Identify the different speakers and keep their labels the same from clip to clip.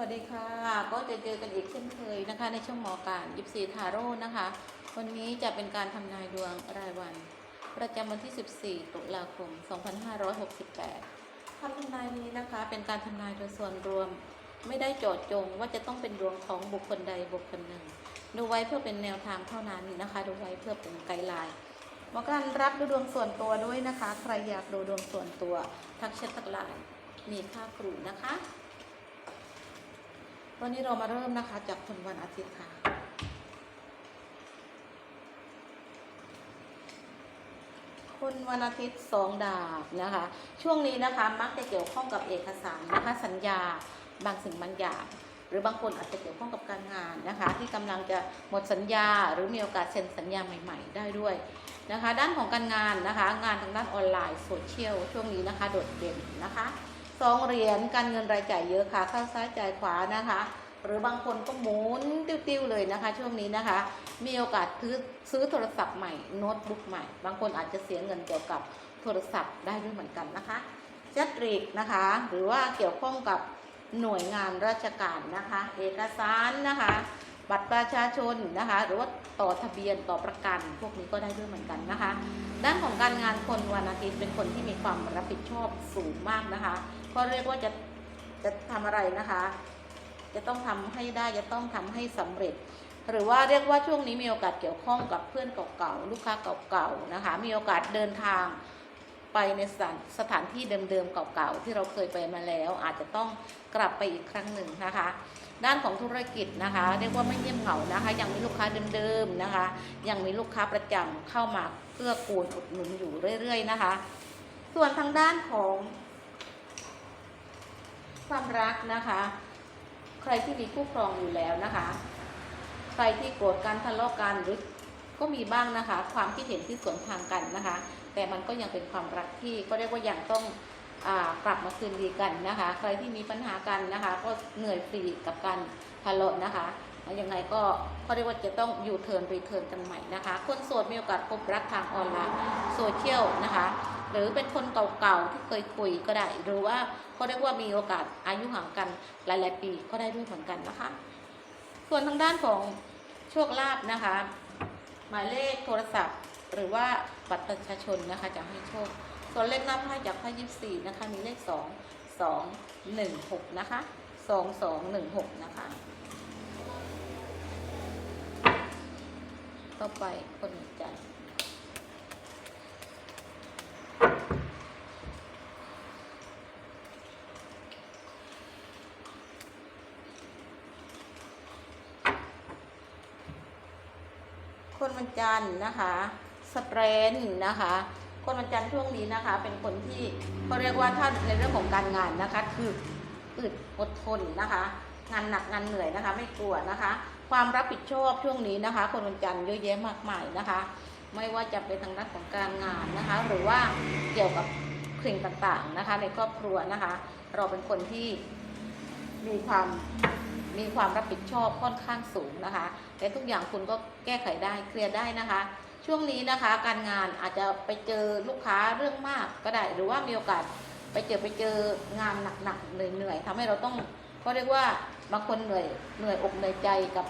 Speaker 1: วัสดีค่ะ ก็จะเจอกันอีกเช่นเคยนะคะ ในช่วงหมอการยิปซีทาโร่นะคะ วันนี้จะเป็นการทำนายดวงรายวัน ประจำวันที่ 14 ตุลาคม 2568คำทำนายนี้นะคะเป็นการทำนายโดยส่วนรวม ไม่ได้เจาะจงว่าจะต้องเป็นดวงของบุคคลใดบุคคลหนึ่ง ดูไว้เพื่อเป็นแนวทางเท่านั้นนะคะ ดูไว้เพื่อเป็นไกด์ไลน์หมอการรับดูดวงส่วนตัวด้วยนะคะ ใครอยากดูดวงส่วนตัวทักแชททักไลน์มีค่าครูนะคะ วันนี้เรามาเริ่มนะคะจากคนวันอาทิตย์ค่ะคนวันอาทิตย์สองดาบนะคะ ช่วงนี้นะคะมักจะเกี่ยวข้องกับเอกสารนะคะสัญญาบางสิ่งบางอย่างหรือบางคนอาจจะเกี่ยวข้องกับการงานนะคะ ที่กำลังจะหมดสัญญา หรือมีโอกาสเซ็นสัญญาใหม่ ๆ ได้ด้วยนะคะ ด้านของการงานนะคะ งานทางด้านออนไลน์โซเชียลช่วงนี้นะคะ โดดเด่นนะคะ สองเหรียญการเงินรายจ่ายเยอะค่ะเข้าซ้ายจ่ายขวานะคะ หรือบางคนก็หมุนติ้วๆเลยนะคะ ช่วงนี้นะคะ มีโอกาสซื้อซื้อโทรศัพท์ใหม่โน้ตบุ๊กใหม่ บางคนอาจจะเสียเงินเกี่ยวกับโทรศัพท์ได้ด้วยเหมือนกันนะคะจัดริกนะคะ หรือว่าเกี่ยวข้องกับหน่วยงานราชการนะคะ เอกสารนะคะ บัตรประชาชนนะคะ หรือว่าต่อทะเบียนต่อประกัน พวกนี้ก็ได้ด้วยเหมือนกันนะคะ ด้านของการงานคนวันอาทิตย์เป็นคนที่มีความรับผิดชอบสูงมากนะคะ ก็เรียกว่าจะจะทำอะไรนะคะ จะต้องทำให้ได้จะต้องทำให้สำเร็จ หรือว่าเรียกว่าช่วงนี้มีโอกาสเกี่ยวข้องกับเพื่อนเก่าๆลูกค้าเก่าๆนะคะ มีโอกาสเดินทางไปในสถานสถานที่เดิมๆเก่าๆที่เราเคยไปมาแล้ว อาจจะต้องกลับไปอีกครั้งหนึ่งนะคะ ด้านของธุรกิจนะคะ เรียกว่าไม่เงียบเหงานะคะ ยังมีลูกค้าเดิมๆนะคะ ยังมีลูกค้าประจำเข้ามาเพื่อกูลอุดหนุนอยู่เรื่อย ๆ นะคะ ส่วนทางด้านของ ความรักนะคะ ใครที่มีคู่ครองอยู่แล้วนะคะ ใครที่โกรธกันทะเลาะกันหรือก็มีบ้างนะคะ ความคิดเห็นที่สวนทางกันนะคะ แต่มันก็ยังเป็นความรักที่ก็เรียกว่ายังต้องอกลับมาคืนดีกันนะคะ ใครที่มีปัญหากันนะคะ ก็เหนื่อยฟรีกับการทะเลาะนะคะ ยังไงก็เขาเรียกว่าจะต้องยูเทิร์นรีเทิร์นกันใหม่นะคะ คนโสดมีโอกาสพบรักทางออนไลน์โซเชียลนะคะ หรือเป็นคนเก่าๆที่เคยคุยก็ได้ หรือว่าเขาเรียกว่ามีโอกาสอายุห่างกันหลาย ๆ ปีก็ได้ด้วยเหมือนกันนะคะ ส่วนทางด้านของโชคลาภนะคะ หมายเลขโทรศัพท์ หรือว่าบัตรประชาชนนะคะจะให้โชค ส่วนเลขหน้าไพ่จากไพ่ยิบสี่นะคะมีเลขสองสองหนึ่งหกนะคะสองสองหนึ่งหกนะคะ ต่อไปคนใจนคนวันจันทร์นะคะสเตรนนะคะ คนวันจันทร์ช่วงนี้นะคะ เป็นคนที่เขาเรียกว่าถ้าในเรื่องของการงานนะคะ คืออึดอดทนนะคะ งานหนักงานเหนื่อยนะคะ ไม่กลัวนะคะ ความรับผิดชอบช่วงนี้นะคะ คนวันจันทร์เยอะแยะมากมายนะคะ ไม่ว่าจะเป็นทางด้านของการงานนะคะ หรือว่าเกี่ยวกับสิ่งต่างๆนะคะ ในครอบครัวนะคะ เราเป็นคนที่มีความมีความรับผิดชอบค่อนข้างสูงนะคะแต่ทุกอย่างคุณก็แก้ไขได้เคลียร์ได้นะคะ ช่วงนี้นะคะ การงานอาจจะไปเจอลูกค้าเรื่องมากก็ได้ หรือว่ามีโอกาสไปเจอไปเจองานหนักๆเหนื่อยๆทำให้เราต้องเขาเรียกว่า บางคนเหนื่อยเหนื่อยอกเหนื่อยใจกับ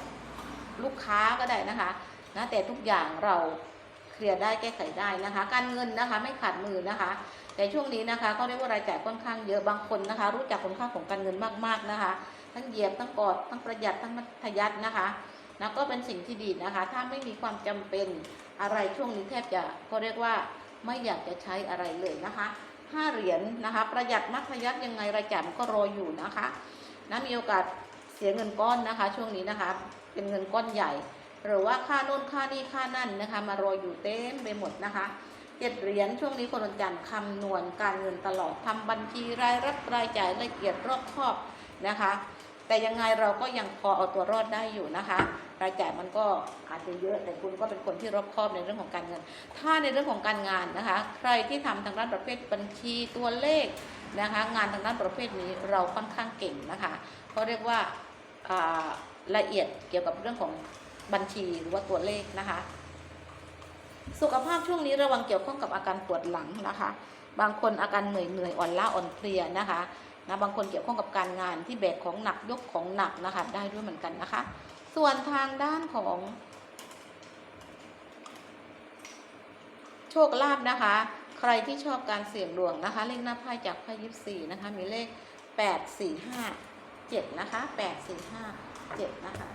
Speaker 1: ลูกค้าก็ได้นะคะนะแต่ทุกอย่างเราเคลียร์ได้แก้ไขได้นะคะ การเงินนะคะไม่ขาดมือนะคะ แต่ช่วงนี้นะคะก็เรียกว่ารายจ่ายค่อนข้างเยอะบางคนนะคะ รู้จักคุณค่าของการเงินมากๆนะคะ ทั้งเหยียบทั้งกอดทั้งประหยัดทั้งมัธยัสถ์นะคะนะก็เป็นสิ่งที่ดีนะคะ ถ้าไม่มีความจำเป็นอะไรช่วงนี้แทบจะก็เรียกว่าไม่อยากจะใช้อะไรเลยนะคะห้าเหรียญนะคะ ประหยัดมัธยัสถ์ยังไงรายจ่ายมันก็รออยู่นะคะนะมีโอกาส เสียเงินก้อนนะคะ ช่วงนี้นะคะ เป็นเงินก้อนใหญ่ หรือว่าค่าโน่นค่านี่ค่านั่นนะคะ มารออยู่เต็มไปหมดนะคะเจ็ดเหรียญช่วงนี้คนวันจันทร์คำนวณการเงินตลอดทำบัญชีรายรับรายจ่ายละเอียดรอบคอบนะคะ แต่ยังไงเราก็ยังพอเอาตัวรอดได้อยู่นะคะ รายจ่ายมันก็อาจจะเยอะแต่คุณก็เป็นคนที่รอบคอบในเรื่องของการเงิน ถ้าในเรื่องของการงานนะคะ ใครที่ทำทางด้านประเภทบัญชีตัวเลขนะคะ งานทางด้านประเภทนี้เราค่อนข้างเก่งนะคะเขาเรียกว่า ละเอียดเกี่ยวกับเรื่องของบัญชีหรือว่าตัวเลขนะคะ สุขภาพช่วงนี้ระวังเกี่ยวข้องกับอาการปวดหลังนะคะ บางคนอาการเหนื่อยเหนื่อยอ่อนล้าอ่อนเพลียนะคะนะบางคนเกี่ยวข้องกับการงานที่แบกของหนักยกของหนักนะคะได้ด้วยเหมือนกันนะคะ ส่วนทางด้านของ โชคลาภนะคะ ใครที่ชอบการเสี่ยงดวงนะคะ เลขหน้าไพ่จากไพ่ยิปซีนะคะ มีเลขแปดสี่ห้า เจ็ดนะคะแปดสี่ห้าเจ็ดนะคะ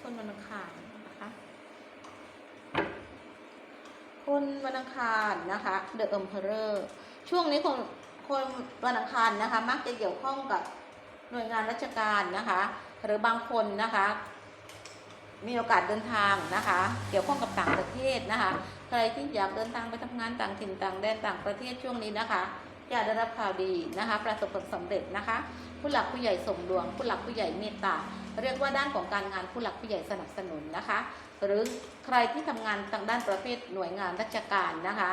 Speaker 1: คนวันอังคารนะคะ คนวันอังคารนะคะ The Emperor ช่วงนี้คนคนวันอังคารนะคะ มักจะเกี่ยวข้องกับ หน่วยงานราชการนะคะ หรือบางคนนะคะ มีโอกาสเดินทางนะคะ เกี่ยวข้องกับต่างประเทศนะคะ ใครที่อยากเดินทางไปทำงานต่างถิ่นต่างแดนต่างประเทศช่วงนี้นะคะจะได้รับข่าวดีนะคะ ประสบผลสำเร็จนะคะ ผู้หลักผู้ใหญ่ส่งดวง ผู้หลักผู้ใหญ่เมตตาเรียกว่าด้านของการงานผู้หลักผู้ใหญ่สนับสนุนนะคะ หรือใครที่ทำงานทางด้านประเภทหน่วยงานราชการนะคะ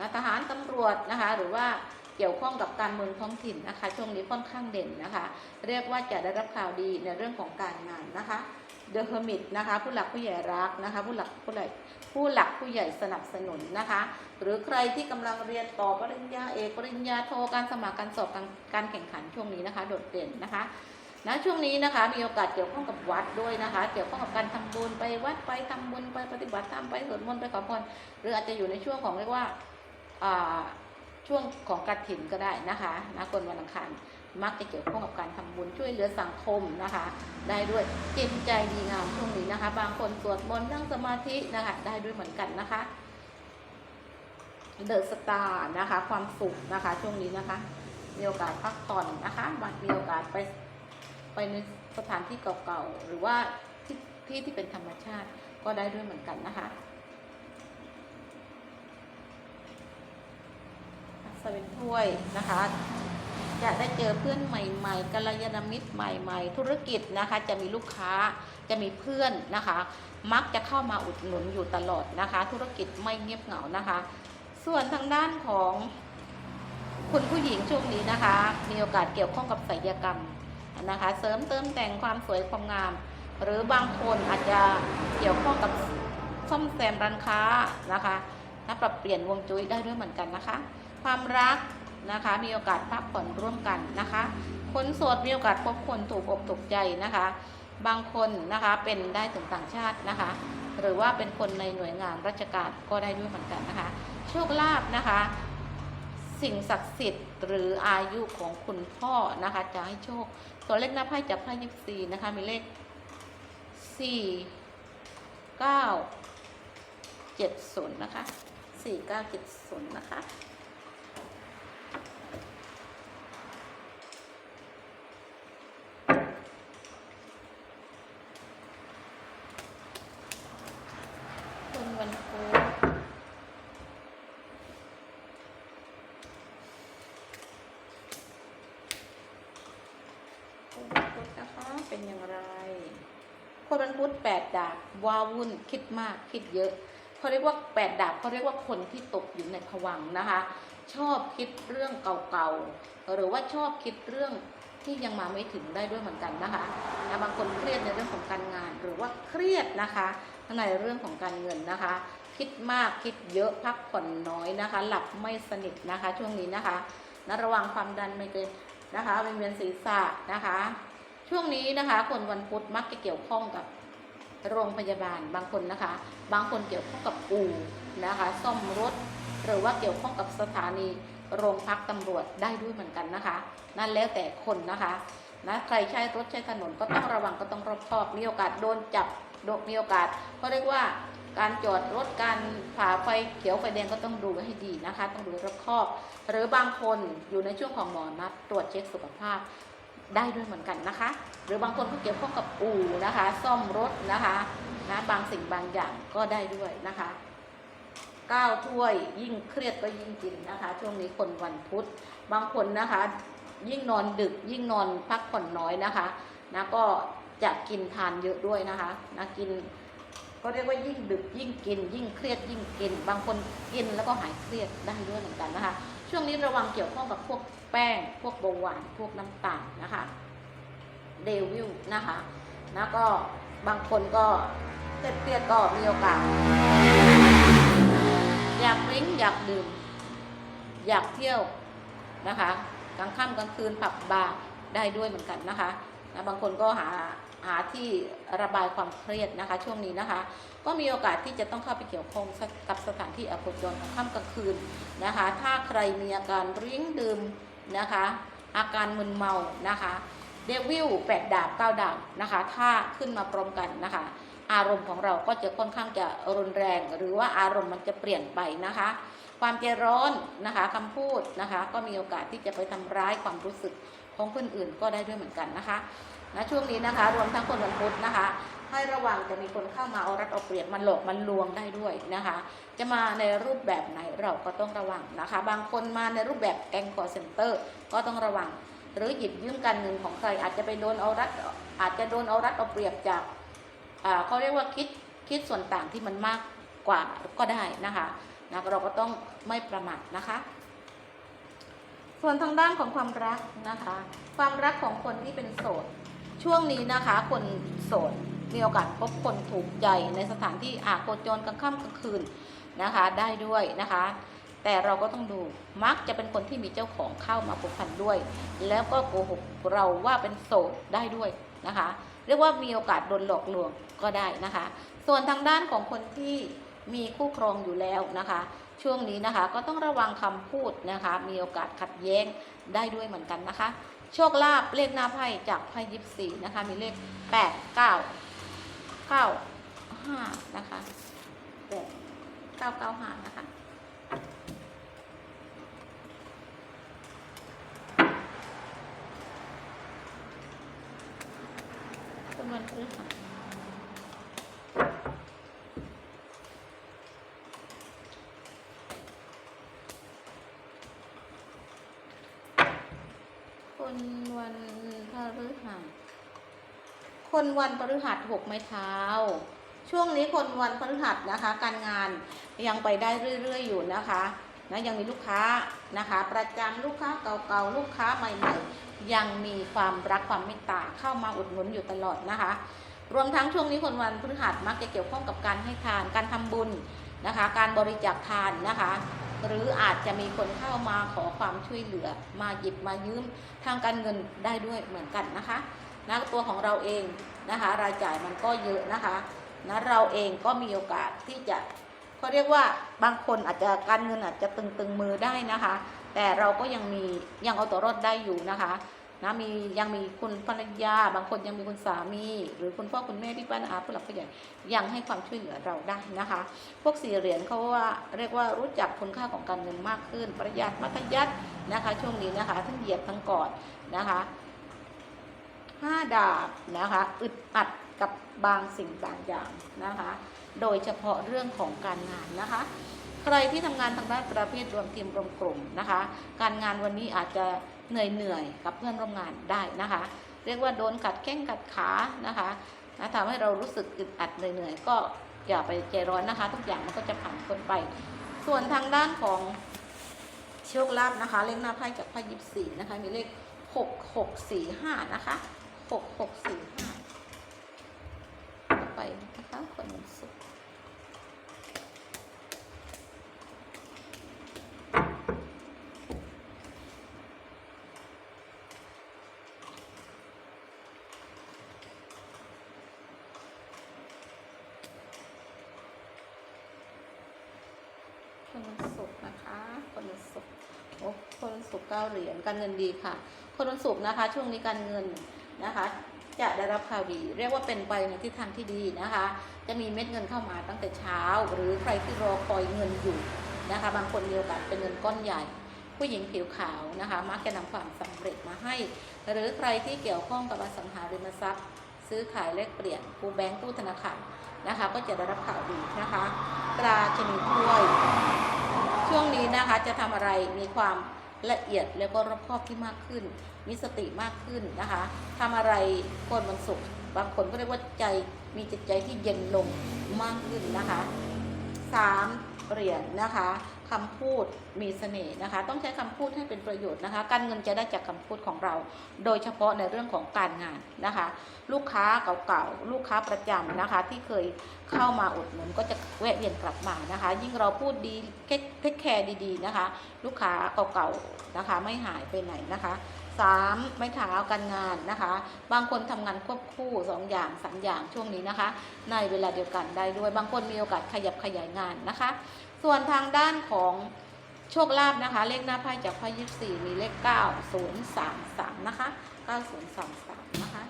Speaker 1: นะทหารตำรวจนะคะ หรือว่า เกี่ยวข้องกับการเมืองท้องถิ่นนะคะ ช่วงนี้ค่อนข้างเด่นนะคะ เรียกว่าจะได้รับข่าวดีในเรื่องของการงานนะคะ The Hermit นะคะผู้หลักผู้ใหญ่รักนะคะผู้หลักผู้ใหญ่ผู้หลักผู้ใหญ่สนับสนุนนะคะ หรือใครที่กำลังเรียนต่อปริญญาเอกปริญญาโทการสมัครการสอบการการแข่งขันช่วงนี้นะคะ โดดเด่นนะคะนะช่วงนี้นะคะมีโอกาสเกี่ยวข้องกับวัดด้วยนะคะ เกี่ยวข้องกับการทำบุญไปวัดไปทำบุญไปปฏิบัติธรรมไปสวดมนต์ไปขอพรหรืออาจจะอยู่ในช่วงของเรียกว่า ช่วงของกฐินก็ได้นะคะนะคนวันอังคารมักจะเกี่ยวข้องกับการทำบุญช่วยเหลือสังคมนะคะ ได้ด้วยจิตใจดีงามช่วงนี้นะคะ บางคนสวดมนต์นั่งสมาธินะคะ ได้ด้วยเหมือนกันนะคะเดอะสตาร์นะคะ ความสุขนะคะ ช่วงนี้นะคะ มีโอกาสพักผ่อนนะคะบางมีโอกาสไปไปในสถานที่เก่าๆหรือว่าที่ที่ที่เป็นธรรมชาติก็ได้ด้วยเหมือนกันนะคะ สวินถ้วยนะคะ จะได้เจอเพื่อนใหม่ๆกัลยาณมิตรใหม่ๆ ธุรกิจนะคะ จะมีลูกค้าจะมีเพื่อนนะคะ มักจะเข้ามาอุดหนุนอยู่ตลอดนะคะ ธุรกิจไม่เงียบเหงานะคะ ส่วนทางด้านของคุณผู้หญิงช่วงนี้นะคะ มีโอกาสเกี่ยวข้องกับศิลปกรรมนะคะ เสริมเติมแต่งความสวยความงาม หรือบางคนอาจจะเกี่ยวข้องกับซ่อมแซมร้านค้านะคะนะปรับเปลี่ยนวงจุ้ยได้ด้วยเหมือนกันนะคะ ความรักนะคะ มีโอกาสพักผ่อนร่วมกันนะคะ คนโสดมีโอกาสพบคนถูกอกถูกใจนะคะ บางคนนะคะเป็นได้ถึงต่างชาตินะคะ หรือว่าเป็นคนในหน่วยงานราชการก็ได้ด้วยเหมือนกันนะคะ โชคลาภนะคะ สิ่งศักดิ์สิทธิ์หรืออายุของคุณพ่อนะคะ จะให้โชค ตัวเลขหน้าไพ่จากไพ่ยิปซีนะคะ มีเลขสี่เก้าเจ็ดศูนย์นะคะสี่เก้าเจ็ดศูนย์นะคะ คนวันพุธคนวันพุธนะคะ เป็นอย่างไร คนวันพุธ แปดดาบว้าวุ่นคิดมากคิดเยอะเขาเรียกว่าแปดดาบเขาเรียกว่าคนที่ตกอยู่ในภวังนะคะ ชอบคิดเรื่องเก่าๆหรือว่าชอบคิดเรื่องที่ยังมาไม่ถึงได้ด้วยเหมือนกันนะคะนะบางคนเครียดในเรื่องของการงาน หรือว่าเครียดนะคะในเรื่องของการเงินนะคะ คิดมากคิดเยอะพักผ่อนน้อยนะคะ หลับไม่สนิทนะคะ ช่วงนี้นะคะนะระวังความดันไม่เกินนะคะเวียนเวียนศีรษะนะคะ ช่วงนี้นะคะ คนวันพุธมักจะเกี่ยวข้องกับ โรงพยาบาลบางคนนะคะ บางคนเกี่ยวข้องกับอู่นะคะซ่อมรถ หรือว่าเกี่ยวข้องกับสถานีโรงพักตำรวจได้ด้วยเหมือนกันนะคะ นั่นแล้วแต่คนนะคะนะใครใช้รถใช้ถนนก็ต้องระวังก็ต้องรอบคอบมีโอกาสโดนจับโดนมีโอกาสเขาเรียกว่าการจอดรถการผ่าไฟเขียวไฟแดงก็ต้องดูให้ดีนะคะ ต้องดูรอบคอบ หรือบางคนอยู่ในช่วงของหมอนัดตรวจเช็คสุขภาพ ได้ด้วยเหมือนกันนะคะ หรือบางคนก็เกี่ยวข้องกับอู่นะคะ ซ่อมรถนะคะนะบางสิ่งบางอย่างก็ได้ด้วยนะคะก้าวถ้วยยิ่งเครียดก็ยิ่งกินนะคะ ช่วงนี้คนวันพุธ บางคนนะคะ ยิ่งนอนดึกยิ่งนอนพักผ่อนน้อยนะคะนะก็จะกินทานเยอะด้วยนะคะนะกินก็เรียกว่ายิ่งดึกยิ่งกิน ยิ่งเครียดยิ่งกิน บางคนกินแล้วก็หายเครียดได้ด้วยเหมือนกันนะคะ ช่วงนี้ระวังเกี่ยวข้องกับพวก แป้ง พวกเบาหวาน พวกน้ำตาลนะคะเดวิลนะคะ แล้วก็บางคนก็เครียดๆก็มีโอกาส อยากริ้งอยากดื่ม อยากเที่ยวนะคะกลางค่ำกลางคืนผับบาร์ได้ด้วยเหมือนกันนะคะนะบางคนก็หาหาที่ระบายความเครียดนะคะ ช่วงนี้นะคะ ก็มีโอกาสที่จะต้องเข้าไปเกี่ยวข้องกับสถานที่อโคจรกลางค่ำกลางคืนนะคะ ถ้าใครมีอาการริ้งดื่ม นะคะ อาการมึนเมานะคะเดวิลแปดดาบเก้าดาบนะคะ ถ้าขึ้นมาพร้อมกันนะคะ อารมณ์ของเราก็จะค่อนข้างจะรุนแรง หรือว่าอารมณ์มันจะเปลี่ยนไปนะคะ ความใจร้อนนะคะคำพูดนะคะ ก็มีโอกาสที่จะไปทำร้ายความรู้สึกของคนอื่นก็ได้ด้วยเหมือนกันนะคะนะช่วงนี้นะคะ รวมทั้งคนวันพุธนะคะ ให้ระวังจะมีคนเข้ามาเอารัดเอาเปรียบมันหลอกมันลวงได้ด้วยนะคะ จะมาในรูปแบบไหนเราก็ต้องระวังนะคะ บางคนมาในรูปแบบแก๊งคอร์เซ็นเตอร์ก็ต้องระวัง หรือหยิบยืมการเงินของใคร อาจจะไปโดนเอารัดอาจจะโดนเอารัดเอาเปรียบจากเขาเรียกว่าคิดคิดส่วนต่างที่มันมากกว่าก็ได้นะคะนะเราก็ต้องไม่ประมาทนะคะ ส่วนทางด้านของความรักนะคะ ความรักของคนที่เป็นโสด ช่วงนี้นะคะ คนโสด มีโอกาสพบคนถูกใจในสถานที่อาโคจรกลางค่ำกลางคืนนะคะ ได้ด้วยนะคะ แต่เราก็ต้องดูมักจะเป็นคนที่มีเจ้าของเข้ามาผูกพันด้วย แล้วก็โกหกเราว่าเป็นโสดได้ด้วยนะคะ เรียกว่ามีโอกาสโดนหลอกลวงก็ได้นะคะ ส่วนทางด้านของคนที่มีคู่ครองอยู่แล้วนะคะ ช่วงนี้นะคะก็ต้องระวังคำพูดนะคะ มีโอกาสขัดแย้งได้ด้วยเหมือนกันนะคะ โชคลาภเลขหน้าไพ่จากไพ่ยิปซีนะคะ มีเลขแปด เก้าห้านะคะแปดเก้าเก้าห้านะคะเป็นวันพฤหัสคนวันพฤหัส คนวันพฤหัสหกไม้เท้า ช่วงนี้คนวันพฤหัสนะคะ การงานยังไปได้เรื่อย ๆ อยู่นะคะนะยังมีลูกค้านะคะ ประจำลูกค้าเก่าๆลูกค้าใหม่ๆ ยังมีความรักความเมตตาเข้ามาอุดหนุนอยู่ตลอดนะคะ รวมทั้งช่วงนี้คนวันพฤหัสมักจะเกี่ยวข้องกับการให้ทานการทำบุญนะคะ การบริจาคทานนะคะ หรืออาจจะมีคนเข้ามาขอความช่วยเหลือมาหยิบมายืมทางการเงินได้ด้วยเหมือนกันนะคะ นะตัวของเราเองนะคะรายจ่ายมันก็เยอะนะคะนะเราเองก็มีโอกาสที่จะเขาเรียกว่าบางคนอาจจะการเงินอาจจะตึงๆมือได้นะคะ แต่เราก็ยังมียังเอาตัวรอดได้อยู่นะคะนะมียังมีคุณภรรยา บางคนยังมีคุณสามี หรือคุณพ่อคุณแม่พี่ป้านอาผู้หลักผู้ใหญ่ยังให้ความช่วยเหลือเราได้นะคะ พวกสี่เหรียญเขาว่าเรียกว่ารู้จักคุณค่าของการเงินมากขึ้น ประหยัดมัธยัตินะคะ ช่วงนี้นะคะ ทั้งเหยียบทั้งกอดนะคะ ห้าดาบนะคะอึดอัดกับบางสิ่งบางอย่างนะคะ โดยเฉพาะเรื่องของการงานนะคะ ใครที่ทำงานทางด้านประเภทรวมทีมรวมกลุ่มนะคะ การงานวันนี้อาจจะเหนื่อยเหนื่อยกับเพื่อนร่วมงานได้นะคะ เรียกว่าโดนกัดแข้งกัดขานะคะนะทำให้เรารู้สึกอึดอัดเหนื่อยๆก็อย่าไปใจร้อนนะคะ ทุกอย่างมันก็จะผ่านพ้นไป ส่วนทางด้านของโชคลาภนะคะ เลขหน้าไพ่จากไพ่ยิบสี่นะคะ มีเลขหกหกสี่ห้านะคะ หกหกสี่ห้าไปนะคะคนวันศุกคนวันศุกร์นะคะ คนวันศุกร์โอ้คนวันศุกร์เก้าเหรียญ การเงินดีค่ะ คนวันศุกร์นะคะ ช่วงนี้การเงิน นะคะ จะได้รับข่าวดี เรียกว่าเป็นไปในทิศทางที่ดีนะคะ จะมีเม็ดเงินเข้ามาตั้งแต่เช้า หรือใครที่รอคอยเงินอยู่นะคะ บางคนมีโอกาสเป็นเงินก้อนใหญ่ ผู้หญิงผิวขาวนะคะ มักจะนำความสำเร็จมาให้ หรือใครที่เกี่ยวข้องกับอสังหาริมทรัพย์ ซื้อขายแลกเปลี่ยนกู้แบงก์กู้ธนาคารนะคะ ก็จะได้รับข่าวดีนะคะตราชนีถ้วยช่วงนี้นะคะจะทำอะไรมีความละเอียดแล้วก็รอบคอบที่มากขึ้น มีสติมากขึ้นนะคะทำอะไรคนมันสุข บางคนก็เรียกว่าใจมีจิตใจที่เย็นลงมากขึ้นนะคะสามเหรียญนะคะคคำพูดมีเสน่ห์นะคะ ต้องใช้คำพูดให้เป็นประโยชน์นะคะ การเงินจะได้จากคำพูดของเรา โดยเฉพาะในเรื่องของการงานนะคะ ลูกค้าเก่าๆลูกค้าประจำนะคะ ที่เคยเข้ามาอุดหนุนก็จะแวะเวียนกลับมานะคะ ยิ่งเราพูดดีเทคแคร์ดีๆนะคะ ลูกค้าเก่าๆนะคะ ไม่หายไปไหนนะคะ สามไม่เท้าการงานนะคะ บางคนทำงานควบคู่สองอย่างสามอย่างช่วงนี้นะคะ ในเวลาเดียวกันได้ด้วย บางคนมีโอกาสขยับขยายงานนะคะ ส่วนทางด้านของโชคลาภนะคะ เลขหน้าไพ่จากไพ่ยิบสี่มีเลขเก้าศูนย์สามสามนะคะเก้าศูนย์สามสามนะคะ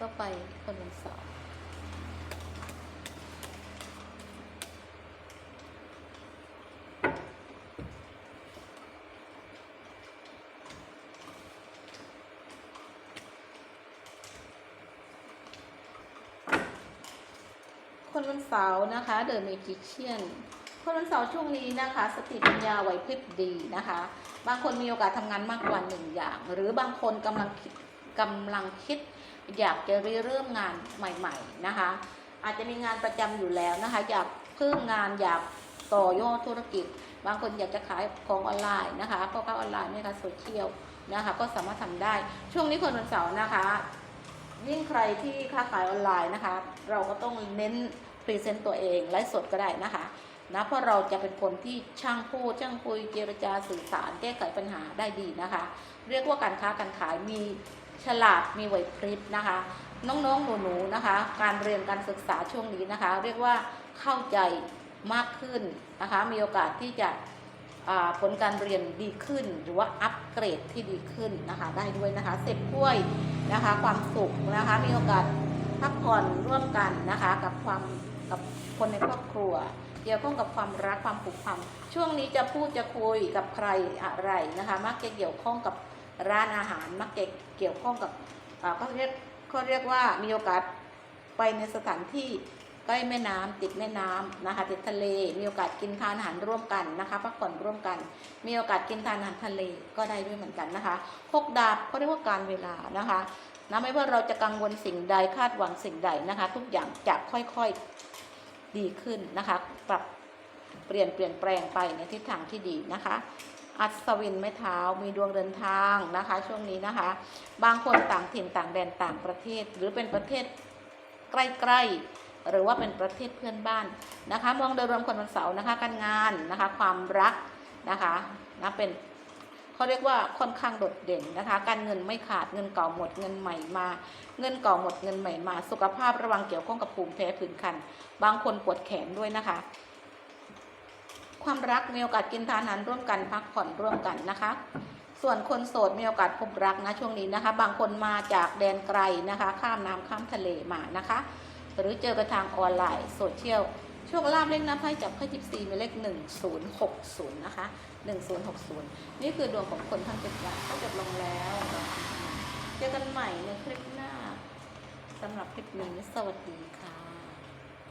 Speaker 1: ก็ไปคนวันเสาร์ คนวันเสาร์นะคะเดอะเมจิเชียนคนวันเสาร์ช่วงนี้นะคะ สติปัญญาไหวพริบดีนะคะ บางคนมีโอกาสทำงานมากกว่าหนึ่งอย่าง หรือบางคนกำลังคิดกำลังคิด อยากจะริเริ่มงานใหม่ ๆนะคะ อาจจะมีงานประจำอยู่แล้วนะคะ อยากเพิ่มงานอยากต่อยอดธุรกิจ บางคนอยากจะขายของออนไลน์นะคะพ่อค้าออนไลน์นะคะโซเชียลนะคะ ก็สามารถทำได้ช่วงนี้คนวันเสาร์นะคะ ยิ่งใครที่ค้าขายออนไลน์นะคะ เราก็ต้องเน้นพรีเซนต์ตัวเองไลฟ์สดก็ได้นะคะนะเพราะเราจะเป็นคนที่ช่างพูดช่างคุยเจรจาสื่อสารแก้ไขปัญหาได้ดีนะคะ เรียกว่าการค้าการขายมีฉลาดมีไหวพริบนะคะ น้องๆหนูๆนะคะ การเรียนการศึกษาช่วงนี้นะคะ เรียกว่าเข้าใจมากขึ้นนะคะ มีโอกาสที่จะ ผลการเรียนดีขึ้น หรือว่าอัปเกรดที่ดีขึ้นนะคะได้ด้วยนะคะเสพกล้วยนะคะความสุขนะคะมีโอกาสพักผ่อนร่วมกันนะคะกับความกับคนในครอบครัว เกี่ยวข้องกับความรักความผูกพันช่วงนี้จะพูดจะคุยกับใครอะไรนะคะมักจะเกี่ยวข้องกับร้านอาหารมักจะเกี่ยวข้องกับเขาเรียกเขาเรียกว่ามีโอกาสไปในสถานที่ ใกล้แม่น้ำติดแม่น้ำนะคะติดทะเล มีโอกาสกินทานอาหารร่วมกันนะคะพักผ่อนร่วมกัน มีโอกาสกินทานอาหารทะเลก็ได้ด้วยเหมือนกันนะคะพกดาบเขาเรียกว่าการเวลานะคะนะไม่ว่าเราจะกังวลสิ่งใดคาดหวังสิ่งใดนะคะ ทุกอย่างจะค่อยๆดีขึ้นนะคะ ปรับเปลี่ยนเปลี่ยนแปลงไปในทิศทางที่ดีนะคะ อัศวินไม้เท้ามีดวงเดินทางนะคะ ช่วงนี้นะคะ บางคนต่างถิ่นต่างแดนต่างประเทศ หรือเป็นประเทศใกล้ๆ หรือว่าเป็นประเทศเพื่อนบ้านนะคะ มองโดยรวมคนวันเสาร์นะคะ การงานนะคะ ความรักนะคะนะเป็นเขาเรียกว่าค่อนข้างโดดเด่นนะคะ การเงินไม่ขาดเงินเก่าหมดเงินใหม่มา เงินเก่าหมดเงินใหม่มา สุขภาพระวังเกี่ยวข้องกับภูมิแพ้ผื่นคัน บางคนปวดแขนด้วยนะคะ ความรักมีโอกาสกินทานอาหารร่วมกันพักผ่อนร่วมกันนะคะส่วนคนโสดมีโอกาสพบรักนะช่วงนี้นะคะ บางคนมาจากแดนไกลนะคะ ข้ามน้ำข้ามทะเลมานะคะ หรือเจอกันทางออนไลน์โซเชียลโชคลาภเลขน้ำไพ่จับไพ่จิบซีมีเลข1060นะคะ1060นี่คือดวงของคนทั้งเจ็ดอย่างก็จบลงแล้วเจอกันใหม่ในคลิปหน้าสำหรับคลิปนี้สวัสดีค่ะ